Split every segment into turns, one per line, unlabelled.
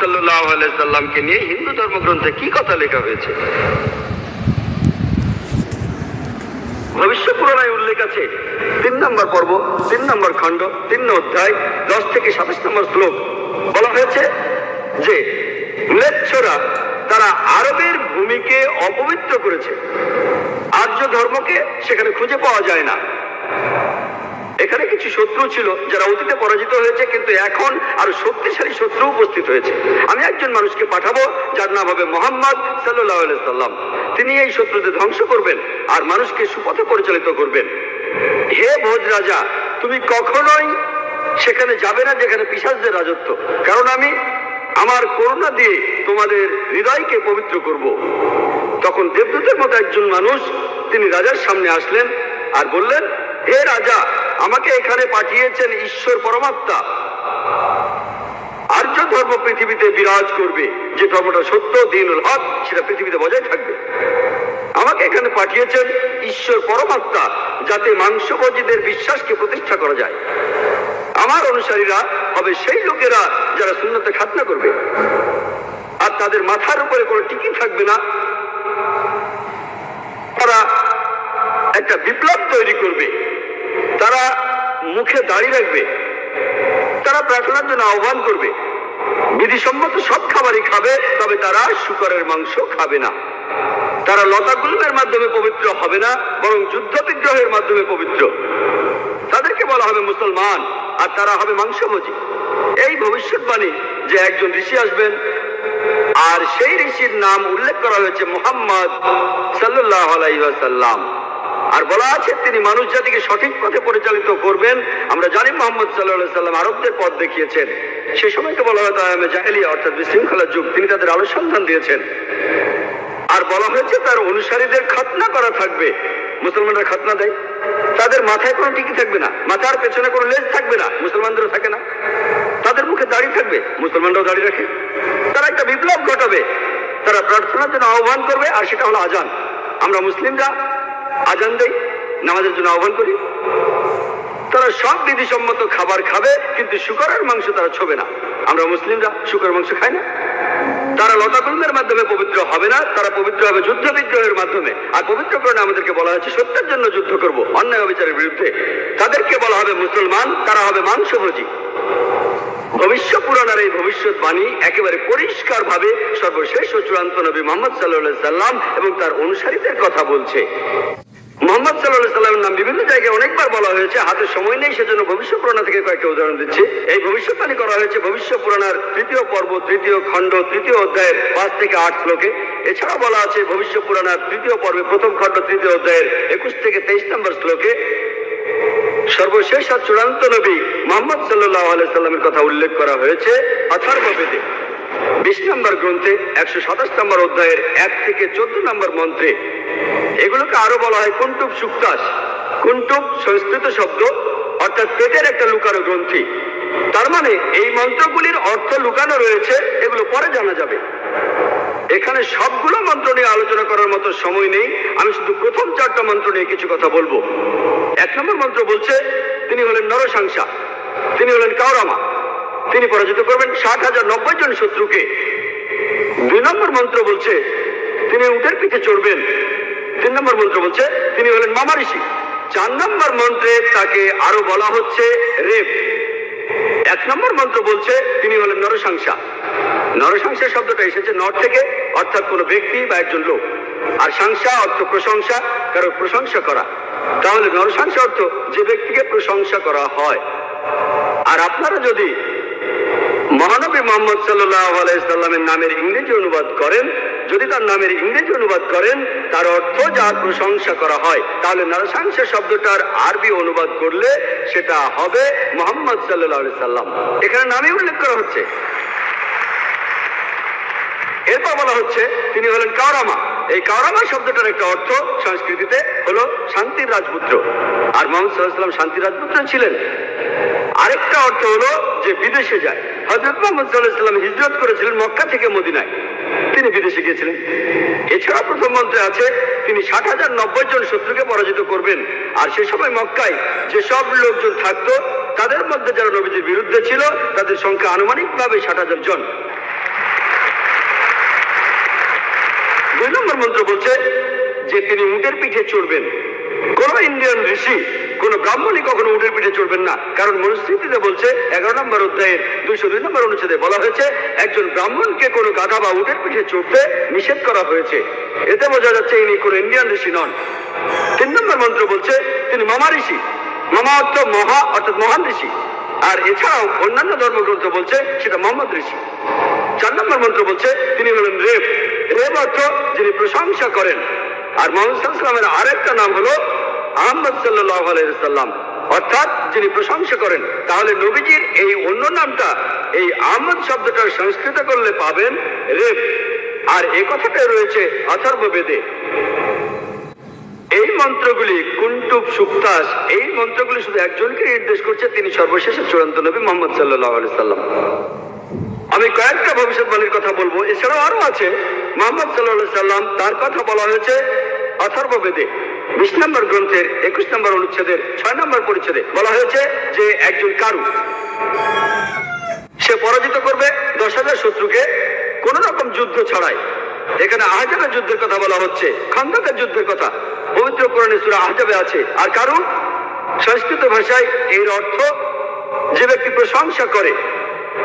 সাল্লামকে নিয়ে হিন্দু ধর্মগ্রন্থে কি কথা লেখা হয়েছে? ভবিষ্যৎ পুরাণায় উল্লেখ আছে, তিন নম্বর পর্ব, তিন নম্বর খণ্ড, তিন অধ্যায়, দশ থেকে সাতাশ নম্বর শ্লোক। বলা হয়েছে যে তারা আরবের ভূমিকে অপবিত্র করেছে। আর্য ধর্মকে সেখানে খুঁজে পাওয়া যায় না। এখানে কিছু শত্রু ছিল যারা অতীতে পরাজিত হয়েছে, কিন্তু এখন আরও শক্তিশালী শত্রু উপস্থিত হয়েছে। আমি একজন মানুষকে পাঠাবো, যার নাম হবে মোহাম্মদ সাল্লাম তিনি এই শত্রুদের ধ্বংস করবেন আর মানুষকে সুপথে পরিচালিত করবেন। হে ভোজ রাজা, তুমি কখনোই সেখানে যাবে না যেখানে পিসাজদের রাজত্ব। কারণ আমি আমার করুণা দিয়ে তোমাদের হৃদয়কে পবিত্র করব। তখন দেবদূতের মতো একজন মানুষ তিনি রাজার সামনে আসলেন আর বললেন, হে রাজা আমাকে এখানে পাঠিয়েছেন ঈশ্বর পরমাত্মা। আর্য ধর্ম পৃথিবীতে বিরাজ করবে, যে ধর্মটা সত্য, দিনুল হক, সেটা পৃথিবীতে বজায় থাকবে। আমাকে এখানে পাঠিয়েছেন ঈশ্বর পরমাত্মা, যাতে মাংসভোজীদের বিশ্বাসকে প্রতিষ্ঠা করা যায়। আমার অনুসারীরা হবে সেই লোকেরা যারা শূন্যতে খাতনা করবে। আর তাদের মাথার উপরে কোনো টিকি থাকবে না। তারা একটা বিপ্লব তৈরি করবে। তারা মুখে দাড়ি রাখবে। তারা প্রার্থনার জন্য আহ্বান করবে। বিধিসম্মত সব খাবারই খাবে, তবে তারা শুকরের মাংস খাবে না। তারা লতা গুলমের মাধ্যমে পবিত্র হবে না, বরং যুদ্ধ বিগ্রহের মাধ্যমে পবিত্র। তাদেরকে বলা হবে মুসলমান, আর তারা হবে মাংসভোজী। এই ভবিষ্যৎবাণী যে একজন ঋষি আসবেন, আর সেই ঋষির নাম উল্লেখ করা হয়েছে মোহাম্মদ সাল্লাহ আলাইসাল্লাম আর বলা আছে, তিনি মানুষ জাতিকে সঠিক পথে পরিচালিত করবেন। আমরা জানি মোহাম্মদ সাল্লাহ সাল্লাম আরবদের পথ দেখিয়েছেন। সেই সময়কে বলা হয় তাহলে জাহেলিয়া, অর্থাৎ বিশৃঙ্খলার যুগ। তিনি তাদের আলো সন্ধান দিয়েছেন। আর বলা হয়েছে, তার অনুসারীদের খাতনা করা থাকবে। মুসলমানরা খাতনা দেয়। তাদের মাথায় কোনো টিকি থাকবে না। মাথার পেছনে কোনো লেজ থাকবে না। মুসলমানদেরও থাকে না। তাদের মুখে দাড়ি থাকবে। মুসলমানরাও দাড়ি রাখে। তারা একটা বিপ্লব ঘটাবে। তারা প্রার্থনার জন্য আহ্বান করবে, আর সেটা হলো আজান। আমরা মুসলিমরা আজান দেই, নামাজের জন্য আহ্বান করি। তারা সব বিধিসম্মত খাবার খাবে, কিন্তু শুকরের মাংস তারা ছোবে না। আমরা মুসলিমরা শুকরের মাংস খাই না। তারা লতাকুলমের মাধ্যমে পবিত্র হবে না, তারা পবিত্র হবে যুদ্ধ বিগ্রহের মাধ্যমে। আর পবিত্র পবিত্রকরণে আমাদেরকে বলা হয়েছে, সত্যের জন্য যুদ্ধ করব, অন্যায় অবিচারের বিরুদ্ধে। তাদেরকে বলা হবে মুসলমান, তারা হবে মাংসভোজী। ভবিষ্য পুরাণের এই ভবিষ্যৎবাণী একেবারে পরিষ্কার ভাবে সর্বশেষ ও চূড়ান্ত নবী মোহাম্মদ সাল্লাহ সাল্লাম এবং তার অনুসারীদের কথা বলছে। মোহাম্মদ সাল্লাহ সাল্লামের নাম বিভিন্ন জায়গায় অনেকবার বলা হয়েছে। হাতে সময় নেই, সেজন্য ভবিষ্য থেকে কয়েকটা উদাহরণ দিচ্ছি। এই ভবিষ্যৎবাণী করা হয়েছে ভবিষ্য তৃতীয় পর্ব, তৃতীয় খণ্ড, তৃতীয় অধ্যায়ের পাঁচ থেকে আট শ্লোকে। এছাড়া বলা আছে ভবিষ্য তৃতীয় পর্বে প্রথম খণ্ড, তৃতীয় অধ্যায়ের একুশ থেকে তেইশ নম্বর শ্লোকে। সর্বশেষ আর চূড়ান্ত নবী মোহাম্মদ সাল্লাহ সাল্লামের কথা উল্লেখ করা হয়েছে। বিশ নম্বর গ্রন্থে একশো সাতাশ নম্বর অধ্যায়ের এক থেকে চোদ্দ নম্বর মন্ত্রে এগুলোকে আরও বলা হয় কুন্টুব সুক্তাস। কুন্টুব সংস্কৃত শব্দ, অর্থাৎ পেটের একটা লুকানো গ্রন্থি। তার মানে এই মন্ত্রগুলির অর্থ লুকানো রয়েছে, এগুলো পরে জানা যাবে। এখানে সবগুলো মন্ত্র নিয়ে আলোচনা করার মতো সময় নেই। আমি শুধু প্রথম চারটা মন্ত্র নিয়ে কিছু কথা বলব। এক নম্বর মন্ত্র বলছে, তিনি হলেন নরসাংসা, তিনি হলেন কাউরামা তিনি পরাজিত করবেন ষাট হাজার নব্বই জন শত্রুকে। দুই নম্বর মন্ত্র বলছে, তিনি উটের পিঠে চড়বেন। তিন নম্বর মন্ত্র বলছে, তিনি হলেন মামা ঋষি। চার নম্বর মন্ত্রে তাকে আরও বলা হচ্ছে রেপ। এক নম্বর মন্ত্র বলছে, তিনি হলেন নরসংসা। নরসংসা শব্দটা এসেছে নর থেকে, অর্থাৎ কোনো ব্যক্তি বা একজন লোক। আর সংসা অর্থ প্রশংসা, কারও প্রশংসা করা। তাহলে নরসংসা অর্থ যে ব্যক্তিকে প্রশংসা করা হয়। আর আপনারা যদি মহানবী মোহাম্মদ সাল্লাহ নামের ইংরেজি অনুবাদ করেন। যদি তার নামের ইংরেজি অনুবাদ করেন, তার অর্থ যার প্রশংসা করা হয়, তাহলে নরসাংসা শব্দটার আরবি অনুবাদ করলে সেটা হবে মোহাম্মদ সাল্লাহ সাল্লাম। এখানে নামে উল্লেখ করা হচ্ছে। এরপর বলা হচ্ছে, তিনি হলেন কাওরামা। এই কাওরামা শব্দটার একটা অর্থ সংস্কৃতিতে হলো শান্তির রাজপুত্র। আর মোহাম্মদ সাল্লাহ সাল্লাম শান্তির রাজপুত্র ছিলেন। আরেকটা অর্থ হলো যে বিদেশে যায়। হজরত মোহাম্মদ সাল্লাহ হিজরত করেছিলেন মক্কা থেকে মদিনায়। তিনি বিদেশে গিয়েছিলেন। এছাড়া প্রধানমন্ত্রী আছে, তিনি ষাট হাজার নব্বই জন শত্রুকে পরাজিত করবেন। আর সে সময় মক্কায় যে সব লোকজন থাকতো, তাদের মধ্যে যারা নবীজির বিরুদ্ধে ছিল, তাদের সংখ্যা আনুমানিকভাবে ষাট হাজার জন। দুই নম্বর মন্ত্র বলছে যে তিনি উটের পিঠে চড়বেন। কোন ইন্ডিয়ান ঋষি কোন ব্রাহ্মণই কখনো উটের পিঠে চড়বেন না। কারণ মনুস্মৃতিতে বলছে, এগারো নম্বর অধ্যায়ের দুইশো দুই নম্বর অনুচ্ছেদে বলা হয়েছে, একজন ব্রাহ্মণকে কোনো গাধা বা উটের পিঠে চড়তে নিষেধ করা হয়েছে। এতে বোঝা যাচ্ছে ইনি কোন ইন্ডিয়ান ঋষি নন। তিন নম্বর মন্ত্র বলছে, তিনি মামা ঋষি। মামা অর্থ মহা, অর্থাৎ মহান ঋষি। আর এছাড়াও অন্যান্য ধর্মগ্রন্থ বলছে, সেটা মোহাম্মদ ঋষি। চার নম্বর মন্ত্র বলছে, তিনি হলেন রেব। রেব অর্থ যিনি প্রশংসা করেন। আর মোহাম্মদ সাল্লামের আরেকটা নাম হলো আহমদ সাল্লাহ আলাইসাল্লাম অর্থাৎ যিনি প্রশংসা করেন, তাহলে নবীজির এই অন্য নামটা, এই আহমদ শব্দটার সংস্কৃত করলে পাবেন রেব আর এ কথাটাই রয়েছে অথর্ব বেদে। এই মন্ত্রগুলি কুন্টুব সুক্তাস, এই মন্ত্রগুলি শুধু একজনকে নির্দেশ করছে, তিনি সর্বশেষে চূড়ান্ত নবী মোহাম্মদ সাল্লাহ আলি সাল্লাম। আমি কয়েকটা ভবিষ্যৎবাণীর কথা বলব। এছাড়াও আরও আছে। মোহাম্মদ সাল্লাহ সাল্লাম, তার কথা বলা হয়েছে অথর্ব বেদে বিশ নম্বর গ্রন্থের একুশ নম্বর অনুচ্ছেদের ছয় নম্বর পরিচ্ছেদে বলা হয়েছে যে একজন কারু, সে পরাজিত করবে, দশ হাজার শত্রুকে কোন রকম যুদ্ধ ছাড়াই। এখানে আহজাবের যুদ্ধের কথা বলা হচ্ছে, খন্দকের যুদ্ধের কথা। পবিত্র কোরআনে সুরা আহজাবে আছে। আর কারু, সংস্কৃত ভাষায় এর অর্থ যে ব্যক্তি প্রশংসা করে,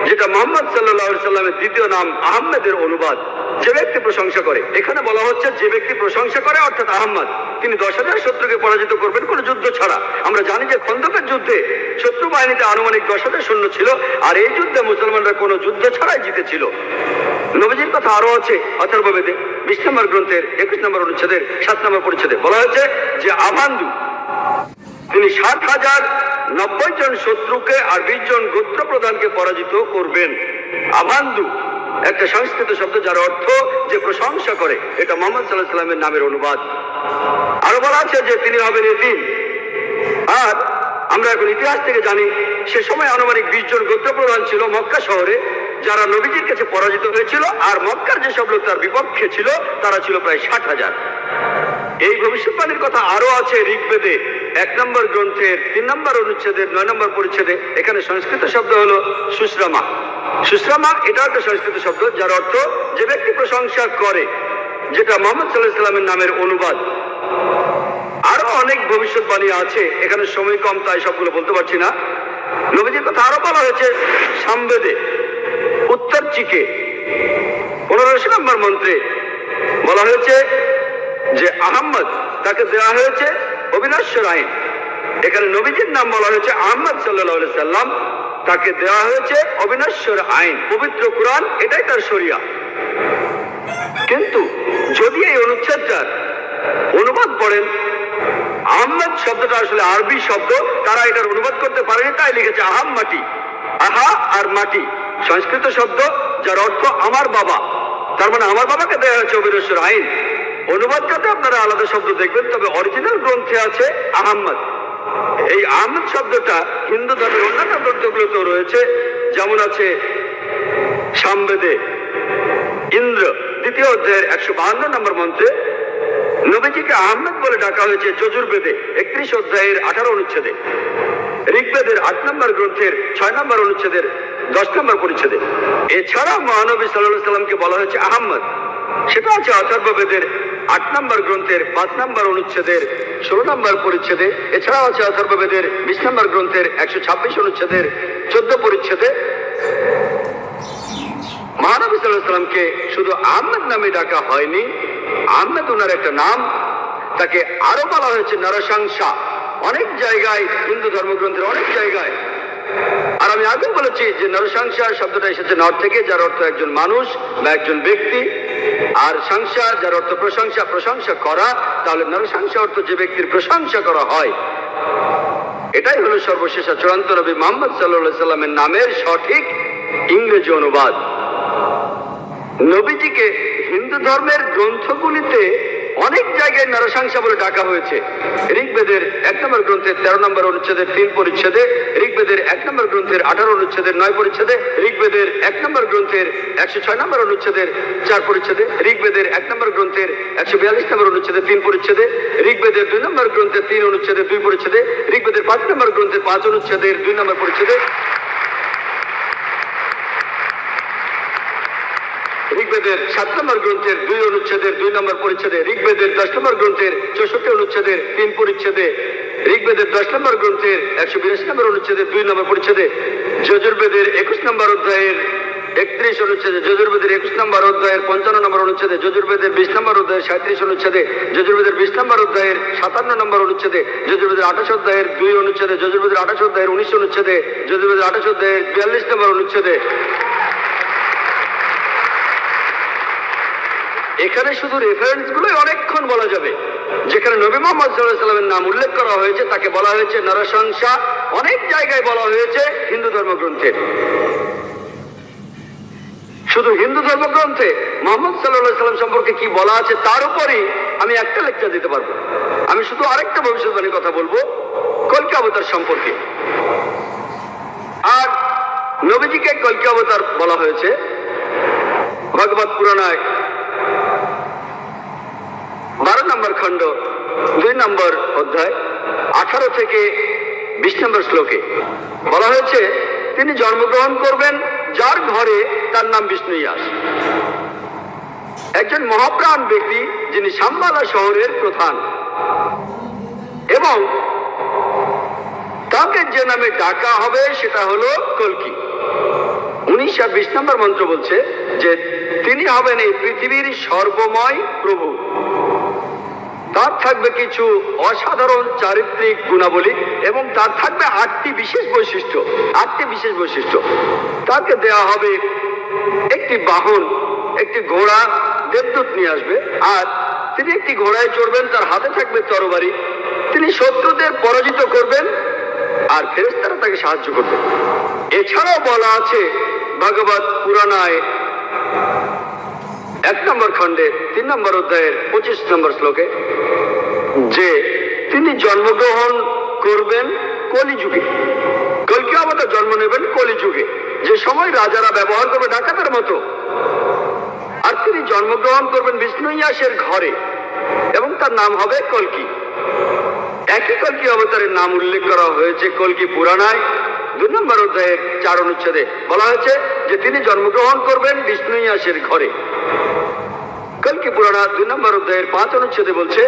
যেটা মোহাম্মদ সাল্লাহ সাল্লামের দ্বিতীয় নাম আহমেদের অনুবাদ। যে ব্যক্তি প্রশংসা করে। এখানে বলা হচ্ছে যে ব্যক্তি প্রশংসা করে অর্থাৎ আহমদ তিনি দশ হাজার শত্রুকে পরাজিত করবেন কোনো যুদ্ধ ছাড়া। আমরা জানি যে খন্দকের যুদ্ধে শত্রু বাহিনীতে আনুমানিক দশ হাজার সৈন্য ছিল, আর এই যুদ্ধে মুসলমানরা কোনো যুদ্ধ ছাড়াই জিতেছিল। নবীজির কথা আরও আছে অথর্ব বেদে বিশ নম্বর গ্রন্থের একুশ নম্বর অনুচ্ছেদের, সাত নম্বর পরিচ্ছেদে। বলা হয়েছে যে আভান্দু তিনি সাত হাজার নব্বই জন শত্রুকে আর বিশ জন গোত্র প্রধানকে পরাজিত করবেন। আভান্দু একটা সংস্কৃত শব্দ যার অর্থ যে প্রশংসা করে, এটা মোহাম্মদ সাল্লাহ সাল্লামের নামের অনুবাদ। আরও বলা আছে যে তিনি হবেন এতিম। আর আমরা এখন ইতিহাস থেকে জানি, সে সময় আনুমানিক বিশ জন গোত্র প্রধান ছিল মক্কা শহরে, যারা নবীজির কাছে পরাজিত হয়েছিল, আর মক্কার যেসব লোক তার বিপক্ষে ছিল, তারা ছিল প্রায় ষাট হাজার। এই ভবিষ্যৎবাণীর কথা আরও আছে ঋগ্বেদে। এক নম্বর গ্রন্থের তিন নম্বর অনুচ্ছেদের, নয় নম্বর পরিচ্ছেদে। এখানে সংস্কৃত শব্দ হলো সুশ্রামা। সুশ্রামা এটা একটা সংস্কৃত শব্দ, যার অর্থ যে ব্যক্তি প্রশংসা করে, যেটা মোহাম্মদ সাল্লাহ সাল্লামের নামের অনুবাদ। আরও অনেক ভবিষ্যৎবাণী আছে, এখানে সময় কম, তাই সবগুলো বলতে পারছি না। নবীজির কথা আরও বলা হয়েছে, সামবেদে, উত্তর চিকে। পনেরোশো নম্বর মন্ত্রে বলা হয়েছে যে আহম্মদ, তাকে দেওয়া হয়েছে অবিনশ্বর আইন। এখানে নবীজির নাম বলা হয়েছে আহম্মদ সাল্লাহ সাল্লাম তাকে দেওয়া হয়েছে অবিনশ্বর আইন, পবিত্র কোরআন, এটাই তার শরিয়া। কিন্তু যদি এই অনুচ্ছেদটার অনুবাদ পড়েন, আহম্মদ শব্দটা আসলে আরবি শব্দ, তারা এটার অনুবাদ করতে পারেনি, তাই লিখেছে আহাম মাটি। আহা আর মাটি, সংস্কৃত শব্দ, যার অর্থ আমার বাবা। তার মানে আমার বাবাকে দেওয়া হয়েছে অবিনশ্বর আইন। অনুবাদটাতে আপনারা আলাদা শব্দ দেখবেন, তবে অরিজিনাল গ্রন্থে আছে আহম্মদ। এই আহমদ শব্দটা হিন্দু ধর্মের অন্যান্য গ্রন্থগুলোতেও রয়েছে। যেমন আছে সামবেদে ইন্দ্র, দ্বিতীয় অধ্যায়ের একশো বাহান্ন নম্বর মন্ত্রে, নবীজিকে আহমেদ বলে ডাকা হয়েছে যজুর্বেদে, একত্রিশ অধ্যায়ের আঠারো অনুচ্ছেদে। ঋগ্বেদের আট নম্বর গ্রন্থের ছয় নম্বর অনুচ্ছেদের দশ নম্বর পরিচ্ছেদে। এছাড়া মহানবী সাল্লাহ সাল্লামকে বলা হয়েছে আহম্মদ সেটা আছে অথর্ব বেদের আট নম্বর গ্রন্থের, পাঁচ নম্বর অনুচ্ছেদের, ষোলো নম্বর পরিচ্ছেদে, এছাড়াও আছে অথর্ব বেদের বিশ নম্বর গ্রন্থের, একশো ছাব্বিশ অনুচ্ছেদের, চোদ্দ পরিচ্ছেদে। মহানবী শুধু আহমেদ নামে ডাকা হয়নি, আহমেদ ওনার একটা নাম, তাকে আরও বলা হয়েছে নরসংসা অনেক জায়গায় হিন্দু ধর্মগ্রন্থের অনেক জায়গায় আর আমি আগে বলেছি যে নরসংসা শব্দটা এসেছে নর থেকে, যার অর্থ একজন মানুষ বা একজন ব্যক্তি। আর সংসা যার অর্থ প্রশংসা প্রশংসা করা, তাহলে নরসংসা অর্থ যে ব্যক্তির প্রশংসা করা হয়। এটাই হলো সর্বশেষ চূড়ান্ত নবী মোহাম্মদ সাল্লাহ সাল্লামের নামের সঠিক ইংরেজি অনুবাদ। নবীজিকে হিন্দু ধর্মের গ্রন্থগুলিতে অনেক জায়গায় নরসংসা বলে ডাকা হয়েছে। ঋগ্বেদের এক নম্বর গ্রন্থের তেরো নম্বর অনুচ্ছেদের তিন পরিচ্ছেদে, ঋগ্বেদের এক নম্বর গ্রন্থের আঠারো অনুচ্ছেদের নয় পরিচ্ছেদে, ঋগ্বেদের এক নম্বর গ্রন্থের একশো ছয় নম্বর অনুচ্ছেদের চার পরিচ্ছেদে, ঋগ্বেদের এক নম্বর গ্রন্থের একশো বিয়াল্লিশ নম্বর অনুচ্ছেদের তিন পরিচ্ছেদে, ঋগ্বেদের দুই নম্বর গ্রন্থের তিন অনুচ্ছেদের দুই পরিচ্ছেদে, ঋগ্বেদের পাঁচ নম্বর গ্রন্থের পাঁচ অনুচ্ছেদের দুই নম্বর পরিচ্ছেদে ঋগ্বেদের সাত নম্বর গ্রন্থের দুই অনুচ্ছেদের, দুই নম্বর পরিচ্ছেদে, ঋগ্বেদের দশ নম্বর গ্রন্থের চৌষট্টি অনুচ্ছেদের তিন পরিচ্ছেদে, ঋগ্বেদের দশ নম্বর গ্রন্থের একশো বিরাশি নম্বর অনুচ্ছেদের দুই নম্বর পরিচ্ছেদে, যজুর্বেদের একুশ নম্বর অধ্যায়ের একত্রিশ অনুচ্ছেদে, যজুর্বেদের একুশ নম্বর অধ্যায়ের পঞ্চান্ন নম্বর অনুচ্ছেদে, যজুর্বেদের বিশ নম্বর অধ্যায়ের সাঁত্রিশ অনুচ্ছেদে, যজুর্বেদের বিশ নম্বর অধ্যায়ের সাতান্ন নম্বর অনুচ্ছেদে, যজুর্বেদের আঠাশ অধ্যায়ের দুই অনুচ্ছেদে, যজুর্বেদের আঠাশ অধ্যায়ের উনিশ অনুচ্ছেদে, যজুর্বেদের আঠাশ অধ্যায়ের বিয়াল্লিশ নম্বর অনুচ্ছেদে। এখানে শুধু রেফারেন্স গুলোই অনেকক্ষণ বলা যাবে। যেখানে নবী মোহাম্মদ সাল্লাহ সাল্লামের নাম উল্লেখ করা হয়েছে, তাকে বলা হয়েছে নরসংসা। অনেক জায়গায় বলা হয়েছে হিন্দু ধর্মগ্রন্থে। শুধু হিন্দু ধর্মগ্রন্থে মোহাম্মদ সাল্লাহ সাল্লাম সম্পর্কে কি বলা আছে, তার উপরই আমি একটা লেকচার দিতে পারব। আমি শুধু আরেকটা ভবিষ্যৎবাণীর কথা বলব, কলকি অবতার সম্পর্কে। আর নবীজিকে কলকি অবতার বলা হয়েছে। ভগবত পুরাণায় বারো নম্বর খণ্ড, দুই নম্বর অধ্যায়, আঠারো থেকে বিশ নম্বর শ্লোকে। বলা হয়েছে, তিনি জন্মগ্রহণ করবেন, যার ঘরে তার নাম বিষ্ণু ইয়াস একজন মহাপ্রাণ ব্যক্তি, যিনি সাম্বালা শহরের প্রধান। এবং তাকে যে নামে ডাকা হবে, সেটা হলো কলকি। উনিশ আর বিশ নম্বর মন্ত্র বলছে যে, তিনি হবেন এই পৃথিবীর সর্বময় প্রভু। তার থাকবে কিছু অসাধারণ চারিত্রিক গুণাবলী এবং তার থাকবে আটটি বিশেষ বৈশিষ্ট্য, আটটি বিশেষ বৈশিষ্ট্য। তাকে দেয়া হবে একটি বাহন, একটি ঘোড়া, দেবদূত নিয়ে আসবে। আর তিনি একটি ঘোড়ায় চড়বেন, তার হাতে থাকবে তরবারি। তিনি শত্রুদের পরাজিত করবেন আর ফেরেস্তারা তাকে সাহায্য করবে। এছাড়াও বলা আছে, ভগবত পুরাণায় এক নম্বর খণ্ডে, তিন নম্বর অধ্যায়ের পঁচিশ নম্বর শ্লোকে, যে তিনি জন্মগ্রহণ করবেন কলিযুগে। কলকি অবতার জন্ম নেবেন কলিযুগে। যে সময় রাজারা ব্যবহার করবে ডাকাতের মতো। আর তিনি জন্মগ্রহণ করবেন বিষ্ণু ইয়াসের ঘরে, এবং তার নাম হবে কলকি। একই কলকি অবতারের নাম উল্লেখ করা হয়েছে কলকি পুরাণায়। দুই নম্বর অধ্যায়ের চার অনুচ্ছেদে বলা হয়েছে যে তিনি জন্মগ্রহণ করবেন বিষ্ণু ইয়াসের ঘরে। কলকি পুরাণা দুই নম্বর অধ্যায়ের পাঁচ অনুচ্ছেদে বলছে,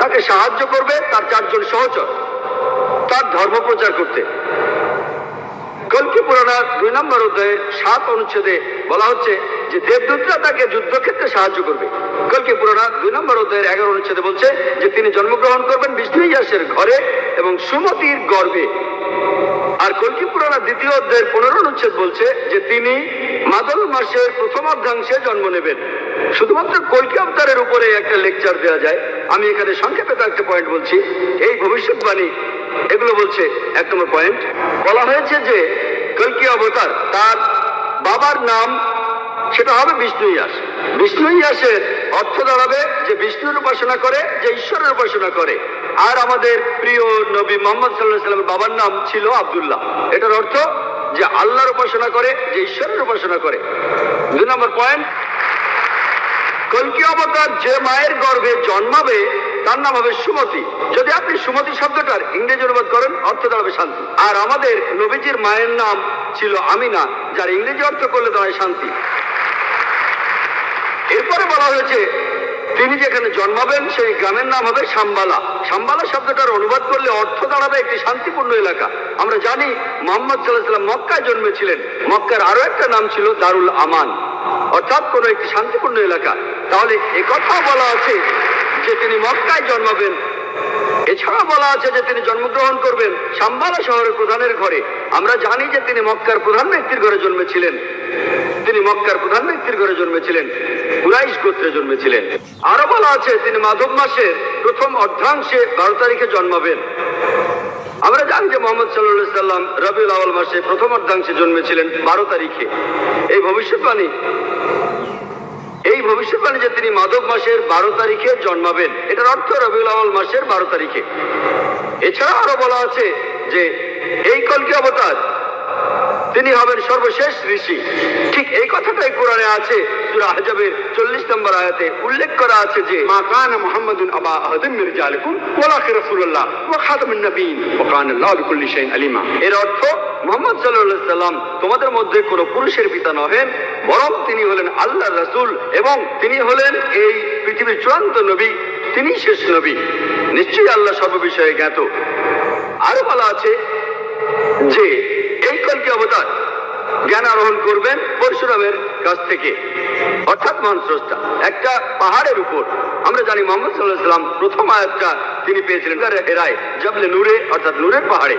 তাকে সাহায্য করবে তার চারজন সহচর, তার ধর্ম প্রচার করতে। কলকি পুরাণা দুই নম্বর অধ্যায়ের সাত অনুচ্ছেদে বলা হচ্ছে যে দেবদূতরা তাকে যুদ্ধক্ষেত্রে সাহায্য করবে। কলকি পুরাণা দুই নম্বর অধ্যায়ের এগারো অনুচ্ছেদে বলছে যে তিনি জন্মগ্রহণ করবেন বিষ্ণু ইয়াসের ঘরে এবং সুমতির গর্বে আর কলকি পুরাণা দ্বিতীয় অধ্যায়ের পনেরো অনুচ্ছেদ বলছে যে তিনি মাদল মাসের প্রথম অর্ধাংশে জন্ম নেবেন। শুধুমাত্র কলকি অবতারের উপরে একটা লেকচার দেওয়া যায়। আমি এখানে সংক্ষেপে একটা পয়েন্ট বলছি। এই ভবিষ্যৎবাণী, এগুলো বলছে এক নম্বর পয়েন্ট বলা হয়েছে যে কলকি অবতার, তার বাবার নাম সেটা হবে বিষ্ণু ইয়াস বিষ্ণু ইয়াসের অর্থ দাঁড়াবে যে বিষ্ণুর উপাসনা করে, যে ঈশ্বরের উপাসনা করে। আর আমাদের প্রিয় নবী মোহাম্মদ সাল্লাহ সাল্লামের বাবার নাম ছিল আব্দুল্লাহ। এটার অর্থ যে আল্লাহর উপাসনা করে, যে ঈশ্বরের উপাসনা করে। দুই নম্বর পয়েন্ট কলকি অবতার যে মায়ের গর্ভে জন্মাবে, তার নাম হবে সুমতি। যদি আপনি সুমতি শব্দটার ইংরেজি অনুবাদ করেন, অর্থ দাঁড়াবে শান্তি। আর আমাদের নবীজির মায়ের নাম ছিল আমিনা, যার ইংরেজি অর্থ করলে দাঁড়ায় শান্তি। এরপরে বলা হয়েছে তিনি যেখানে জন্মাবেন, সেই গ্রামের নাম হবে সাম্বালা। সাম্বালা শব্দটার অনুবাদ করলে অর্থ দাঁড়াবে একটি শান্তিপূর্ণ এলাকা। আমরা জানি মোহাম্মদ সাল্লাহ মক্কায় জন্মেছিলেন। মক্কার আরও একটা নাম ছিল দারুল আমান। অর্থাৎ কোন একটি শান্তিপূর্ণ এলাকা। তাহলে একথাও বলা আছে যে তিনি মক্কায় জন্মাবেন। এছাড়া বলা আছে যে তিনি জন্মগ্রহণ করবেন সাম্বালা শহরের প্রধানের ঘরে। আমরা জানি যে তিনি মক্কার প্রধান ব্যক্তির ঘরে জন্মেছিলেন। তিনি মক্কার প্রধান ব্যক্তির ঘরে জন্মেছিলেন, কুরাইশ গোত্রে জন্মেছিলেন। আরও বলা আছে, তিনি মাধব মাসের প্রথম অর্ধাংশে বারো তারিখে জন্মাবেন। আমরা জানি যে মোহাম্মদ সাল্লাহ সাল্লাম রবিউল আওয়াল মাসে প্রথম অর্ধাংশে জন্মেছিলেন বারো তারিখে। এই ভবিষ্যৎবাণী এই ভবিষ্যৎবাণী যে তিনি মাধব মাসের বারো তারিখে জন্মাবেন, এটার অর্থ রবিউল আওয়াল মাসের বারো তারিখে। এছাড়া আরও বলা আছে যে এই কলকি অবতার তিনি হবেন সর্বশেষ ঋষি। ঠিক এই কথাটাই কোরআনে আছে আহজাবের চল্লিশ নম্বর আয়াতে উল্লেখ করা আছে যে,
মা কান আবা নবীন কান আল্লাহ বিকুল্লি শাহিন আলিমা।
এর অর্থ, মোহাম্মদ সাল্লাম তোমাদের মধ্যে কোনো পুরুষের পিতা নহেন, বরং তিনি হলেন আল্লাহ রাসুল এবং তিনি হলেন এই পৃথিবীর চূড়ান্ত নবী, তিনি শেষ নবী। নিশ্চয়ই আল্লাহ সর্ববিষয়ে জ্ঞাত। আরও বলা আছে যে এই অবতার? জ্ঞান আরোহণ করবেন পরশুরামের কাছ থেকে। অর্থাৎ মহান স্রষ্টা, একটা পাহাড়ের উপর। আমরা জানি মোহাম্মদ সাল্লাহ সাল্লাম প্রথম আয়াতটা তিনি পেয়েছিলেন হেরায়, জাবলে নূরে, অর্থাৎ নূরের পাহাড়ে।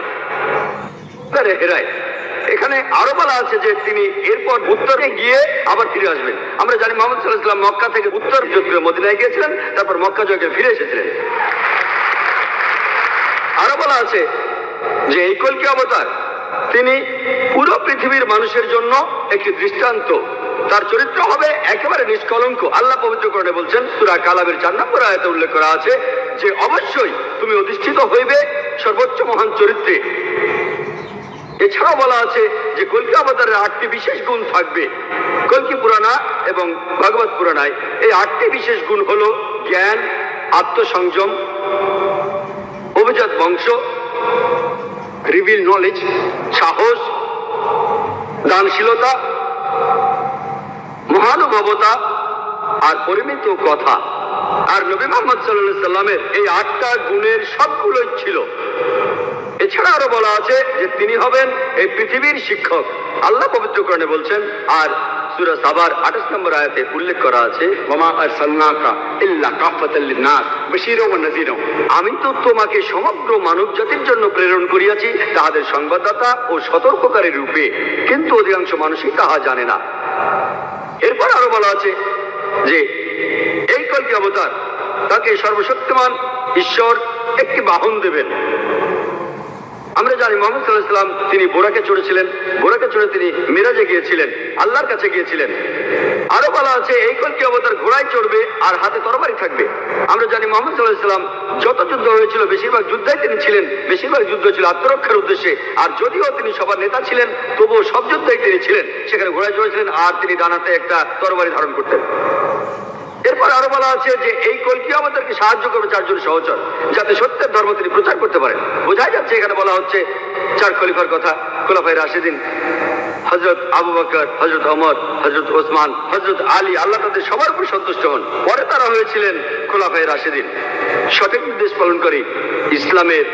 হেরায়। এখানে আরও বলা আছে যে তিনি এরপর উত্তরে গিয়ে আবার ফিরে আসবেন। আমরা জানি মোহাম্মদ সাল্লাহ সাল্লাম মক্কা থেকে উত্তর যুদ্ধে মদিনায় গিয়েছিলেন, তারপর মক্কা জয়কে ফিরে এসেছিলেন। আরও বলা আছে যে এই কলকি অবতার? তিনি পুরো পৃথিবীর মানুষের জন্য একটি দৃষ্টান্ত। তার চরিত্র হবে একেবারে নিষ্কলঙ্ক। আল্লাহ পবিত্রকরণে বলছেন, সুরা কালামের চার নম্বর আয়তে উল্লেখ করা আছে যে, অবশ্যই তুমি অধিষ্ঠিত হইবে সর্বোচ্চ মহান চরিত্রে। এছাড়াও বলা আছে যে, কলকি অবতারের আটটি বিশেষ গুণ থাকবে। কলকি পুরাণা এবং ভগবত পুরাণায় এই আটটি বিশেষ গুণ হলো জ্ঞান, আত্মসংযম, অভিজাত বংশ রিভিল নলেজ সাহস, দানশীলতা, মহানুভবতা আর পরিমিত কথা। আর নবী মোহাম্মদ সাল্লাহ সাল্লামের এই আটটা গুণের সবগুলোই ছিল। এছাড়া আরও বলা আছে যে তিনি হবেন এই পৃথিবীর শিক্ষক। আল্লাহ পবিত্রকরণে বলছেন, আর সুরা সাবার আঠাশ নম্বর আয়াতে উল্লেখ করা আছে,
ওমা আরসালনাকা ইল্লা কাফাতাল লিন্নাস বাশীরা ওয়া নাযীরা।
আমি তো তোমাকে সমগ্র মানব জাতির জন্য প্রেরণ করিয়াছি, তাহাদের সংবাদদাতা ও সতর্ককারী রূপে। কিন্তু অধিকাংশ মানুষই তাহা জানে না। এরপর আরও বলা আছে যে, এই কলকি অবতার তাকে সর্বশক্তিমান ঈশ্বর একটি বাহন দেবেন। আমরা জানি মোহাম্মদ সাল্লাহ সাল্লাম তিনি বোরাকে চড়েছিলেন বোরাকে চড়ে তিনি মিরাজে গিয়েছিলেন, আল্লাহর কাছে গিয়েছিলেন। আরও বলা আছে, এই কলকি অবতার ঘোড়ায় চড়বে আর হাতে তরবারি থাকবে। আমরা জানি মোহাম্মদ সাল্লাহ সাল্লাম যত যুদ্ধ হয়েছিল, বেশিরভাগ যুদ্ধে তিনি ছিলেন। বেশিরভাগ যুদ্ধ ছিল আত্মরক্ষার উদ্দেশ্যে। আর যদিও তিনি সবার নেতা ছিলেন, তবুও সব যুদ্ধেই তিনি ছিলেন। সেখানে ঘোড়ায় চড়েছিলেন আর তিনি ডানাতে একটা তরবারি ধারণ করতেন। এরপর আরও বলা আছে যে এই কলকি আমাদেরকে সাহায্য করবে চারজন সহচর, যাতে সত্যের ধর্ম তিনি প্রচার করতে পারেন। বোঝাই যাচ্ছে এখানে বলা হচ্ছে চার খলিফার কথা, খোলাফাই রাশিদিন হজরত আবু বকর হজরত অমর হজরত ওসমান হজরত আলী, আল্লাহ তাদের সবার উপর সন্তুষ্ট হন। পরে তারা হয়েছিলেন খোলাফাই রাশেদিন। সঠিক নির্দেশ পালন করে ইসলামের